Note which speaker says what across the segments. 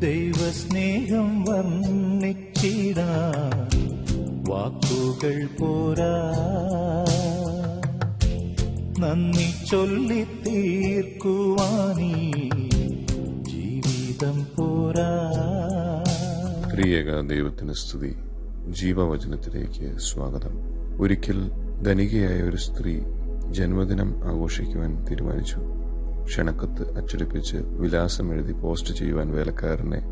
Speaker 1: ദൈവസ്നേഹം വർണിച്ചിടാ. വാക്കുകൾ പോരാ. നന്ദി ചൊല്ലി തീർക്കുവാനീ ജീവിതം പോരാ.
Speaker 2: പ്രിയക ദൈവത്തിന് സ്തുതി. ജീവവചനത്തിലേക്ക് സ്വാഗതം. ഒരിക്കൽ ധനികയായ ഒരു സ്ത്രീ ജന്മദിനം ആഘോഷിക്കുവാൻ തീരുമാനിച്ചു. ക്ഷണക്കത്ത് അച്ചടിപ്പിച്ച് വിലാസം എഴുതി പോസ്റ്റ് ചെയ്യുവാൻ വേലക്കാരനെ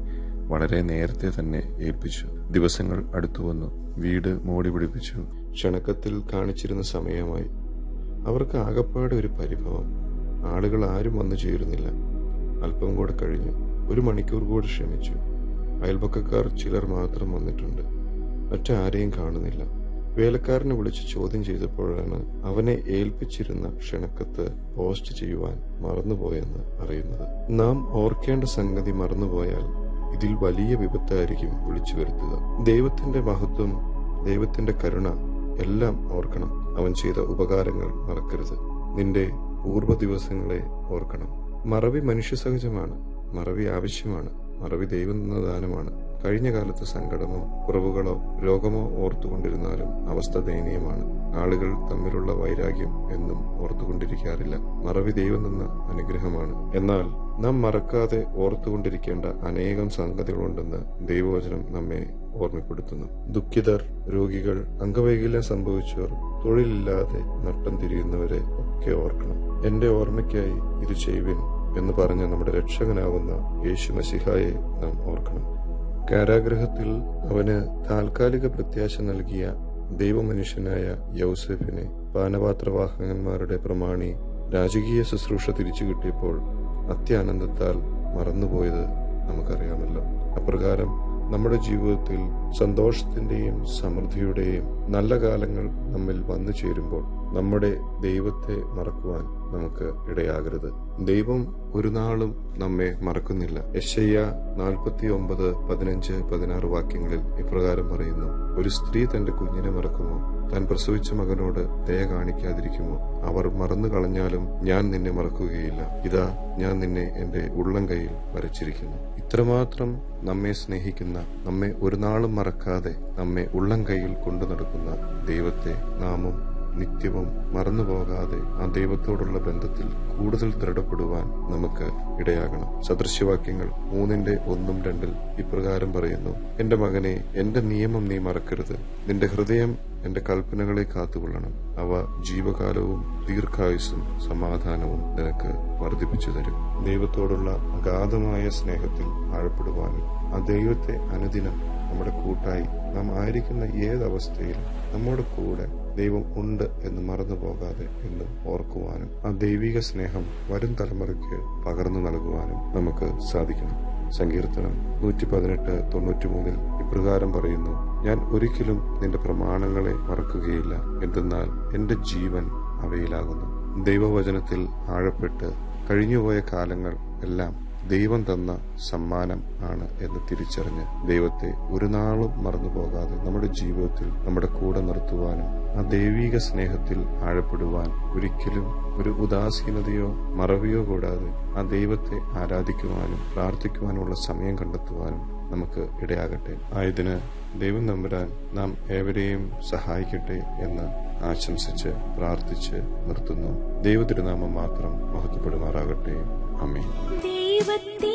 Speaker 2: വളരെ നേരത്തെ തന്നെ ഏൽപ്പിച്ചു. ദിവസങ്ങൾ അടുത്തു വന്നു. വീട് മോടി പിടിപ്പിച്ചു. ക്ഷണക്കത്തിൽ കാണിച്ചിരുന്ന സമയമായി. അവർക്ക് ആകപ്പാടെ ഒരു പരിഭവം. ആളുകൾ ആരും വന്നു ചേരുന്നില്ല. അല്പം കൂടെ കഴിഞ്ഞു ഒരു മണിക്കൂർ കൂടെ ക്ഷമിച്ചു അയൽപക്കക്കാർ ചിലർ മാത്രം വന്നിട്ടുണ്ട്. മറ്റാരെയും കാണുന്നില്ല. വേലക്കാരനെ വിളിച്ച് ചോദ്യം ചെയ്തപ്പോഴാണ് അവനെ ഏൽപ്പിച്ചിരുന്ന ക്ഷണക്കത്ത് പോസ്റ്റ് ചെയ്യുവാൻ മറന്നുപോയെന്ന് അറിയുന്നത്. നാം ഓർക്കേണ്ട സംഗതി മറന്നുപോയാൽ ഇതിൽ വലിയ വിപത്തായിരിക്കും വിളിച്ചു വരുത്തുക. ദൈവത്തിന്റെ മഹത്വം ദൈവത്തിന്റെ കരുണ എല്ലാം ഓർക്കണം. അവൻ ചെയ്ത ഉപകാരങ്ങൾ മറക്കരുത്. നിന്റെ പൂർവ ദിവസങ്ങളെ ഓർക്കണം. മറവി മനുഷ്യസഹജമാണ്. മറവി ആവശ്യമാണ്. മറവി ദൈവം എന്ന ദാനമാണ് കഴിഞ്ഞ കാലത്ത് സങ്കടമോ കുറവുകളോ രോഗമോ ഓർത്തുകൊണ്ടിരുന്നാലും അവസ്ഥ ദയനീയമാണ്. ആളുകൾ തമ്മിലുള്ള വൈരാഗ്യം എന്നും ഓർത്തുകൊണ്ടിരിക്കാറില്ല. മറവി ദൈവം നിന്ന അനുഗ്രഹമാണ്. എന്നാൽ നാം മറക്കാതെ ഓർത്തുകൊണ്ടിരിക്കേണ്ട അനേകം സംഗതികളുണ്ടെന്ന് ദൈവവചനം നമ്മെ ഓർമ്മപ്പെടുത്തുന്നു. ദുഃഖിതർ രോഗികൾ അംഗവൈകല്യം സംഭവിച്ചവർ തൊഴിലില്ലാതെ നട്ടം തിരിയുന്നവരെ ഒക്കെ ഓർക്കണം. എന്റെ ഓർമ്മയ്ക്കായി ഇത് ചെയ്യുവിൻ എന്ന് പറഞ്ഞ നമ്മുടെ രക്ഷകനാവുന്ന യേശു മസിഹായെ നാം ഓർക്കണം. കാരാഗ്രഹത്തിൽ അവന് താൽക്കാലിക പ്രത്യാശ നൽകിയ ദൈവമനുഷ്യനായ യൗസഫിനെ പാനപാത്രവാഹകന്മാരുടെ പ്രമാണി രാജകീയ ശുശ്രൂഷ തിരിച്ചു കിട്ടിയപ്പോൾ അത്യാനന്ദത്താൽ മറന്നുപോയത് നമുക്കറിയാമല്ലോ. അപ്രകാരം നമ്മുടെ ജീവിതത്തിൽ സന്തോഷത്തിന്റെയും സമൃദ്ധിയുടെയും നല്ല കാലങ്ങൾ നമ്മിൽ വന്നു ചേരുമ്പോൾ നമ്മുടെ ദൈവത്തെ മറക്കുവാൻ നമുക്ക് ഇടയാകരുത്. ദൈവം ഒരു നാളും നമ്മെ മറക്കുന്നില്ല. യശയ്യ നാൽപ്പത്തി ഒമ്പത് പതിനഞ്ച് പതിനാറ് വാക്യങ്ങളിൽ ഇപ്രകാരം പറയുന്നു. ഒരു സ്ത്രീ തന്റെ കുഞ്ഞിനെ മറക്കുമോ? താൻ പ്രസവിച്ച മകനോട് ദയ കാണിക്കാതിരിക്കുമോ? അവർ മറന്നു കളഞ്ഞാലും ഞാൻ നിന്നെ മറക്കുകയില്ല. ഇതാ ഞാൻ നിന്നെ എന്റെ ഉള്ളം കൈയിൽ വരച്ചിരിക്കുന്നു. ഇത്രമാത്രം നമ്മെ സ്നേഹിക്കുന്ന നമ്മെ ഒരു നാളും മറക്കാതെ നമ്മെ ഉള്ളം കൈയിൽ കൊണ്ടു നടക്കുന്ന ദൈവത്തെ നാമും നിത്യവും മറന്നുപോകാതെ ആ ദൈവത്തോടുള്ള ബന്ധത്തിൽ കൂടുതൽ ദൃഢപ്പെടുവാൻ നമുക്ക് ഇടയാകണം. സദൃശ്യവാക്യങ്ങൾ മൂന്നിന്റെ ഒന്നും രണ്ടിൽ ഇപ്രകാരം പറയുന്നു എന്റെ മകനെ എന്റെ നിയമം നീ മറക്കരുത്. നിന്റെ ഹൃദയം എന്റെ കൽപ്പനകളെ കാത്തുകൊള്ളണം. അവ ജീവകാലവും ദീർഘായുസ്സും സമാധാനവും നിനക്ക് വർദ്ധിപ്പിച്ചു തരും. ദൈവത്തോടുള്ള അഗാധമായ സ്നേഹത്തിൽ ആഴപ്പെടുവാനും ആ ദൈവത്തെ അനുദിനം നമ്മുടെ കൂട്ടായി നാം ആയിരിക്കുന്ന ഏതവസ്ഥയിലും നമ്മുടെ കൂടെ ദൈവം ഉണ്ട് എന്ന് മറന്നു പോകാതെ എന്ന് ഓർക്കുവാനും ആ ദൈവിക സ്നേഹം വരും തലമുറയ്ക്ക് പകർന്നു നൽകുവാനും നമുക്ക് സാധിക്കണം. സങ്കീർത്തനം നൂറ്റി പതിനെട്ട് തൊണ്ണൂറ്റി മൂന്നിൽ ഇപ്രകാരം പറയുന്നു ഞാൻ ഒരിക്കലും നിന്റെ പ്രമാണങ്ങളെ മറക്കുകയില്ല. എന്തെന്നാൽ എന്റെ ജീവൻ അവയിലാകുന്നു. ദൈവവചനത്തിൽ ആഴപ്പെട്ട് കഴിഞ്ഞുപോയ കാലങ്ങൾ എല്ലാം ദൈവം തന്ന സമ്മാനം ആണ് എന്ന് തിരിച്ചറിഞ്ഞ് ദൈവത്തെ ഒരു നാളും മറന്നു പോകാതെ നമ്മുടെ ജീവിതത്തിൽ നമ്മുടെ കൂടെ നിർത്തുവാനും ആ ദൈവിക സ്നേഹത്തിൽ ആഴപ്പെടുവാൻ ഒരിക്കലും ഒരു ഉദാസീനതയോ മറവിയോ കൂടാതെ ആ ദൈവത്തെ ആരാധിക്കുവാനും പ്രാർത്ഥിക്കുവാനുമുള്ള സമയം കണ്ടെത്തുവാനും നമുക്ക് ഇടയാകട്ടെ. ആയതിന് ദൈവം നമ്പുരാൻ നാം ഏവരെയും സഹായിക്കട്ടെ എന്ന് ആശംസിച്ച് പ്രാർത്ഥിച്ച് നിർത്തുന്നു. ദൈവതിരുനാമം മാത്രം മഹത്വപ്പെടുമാറാകട്ടെ. അമ്മേ
Speaker 3: ദൈവത്തെ